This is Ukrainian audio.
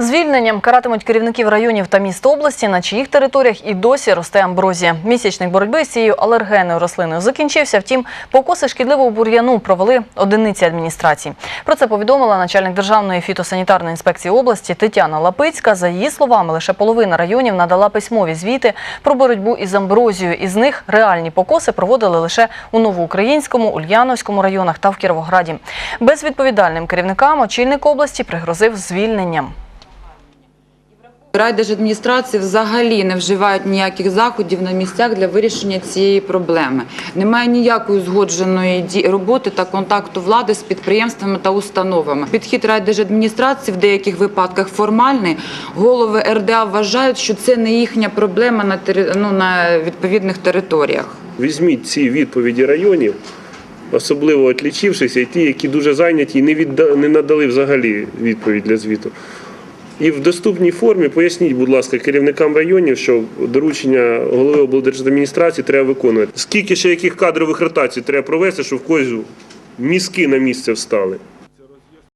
Звільненням каратимуть керівників районів та міст області, на чиїх територіях і досі росте амброзія. Місячник боротьби з цією алергенною рослиною закінчився. Втім, покоси шкідливого бур'яну провели одиниці адміністрації. Про це повідомила начальник державної фітосанітарної інспекції області Тетяна Лапицька. За її словами, лише половина районів надала письмові звіти про боротьбу із амброзією. Із них реальні покоси проводили лише у Новоукраїнському, Ульяновському районах та в Кіровограді. Безвідповідальним керівникам очільник області пригрозив звільненням. Райдержадміністрації взагалі не вживають ніяких заходів на місцях для вирішення цієї проблеми. Немає ніякої узгодженої ді- роботи та контакту влади з підприємствами та установами. Підхід райдержадміністрації в деяких випадках формальний. Голови РДА вважають, що це не їхня проблема на, ну, на відповідних територіях. Візьміть ці відповіді районів, особливо отлічившися, і ті, які дуже зайняті і не, відда... не надали взагалі відповідь для звіту. І в доступній формі поясніть, будь ласка, керівникам районів, що доручення голови облдержадміністрації треба виконувати. Скільки ще яких кадрових ротацій треба провести, щоб в когось мізки на місце встали?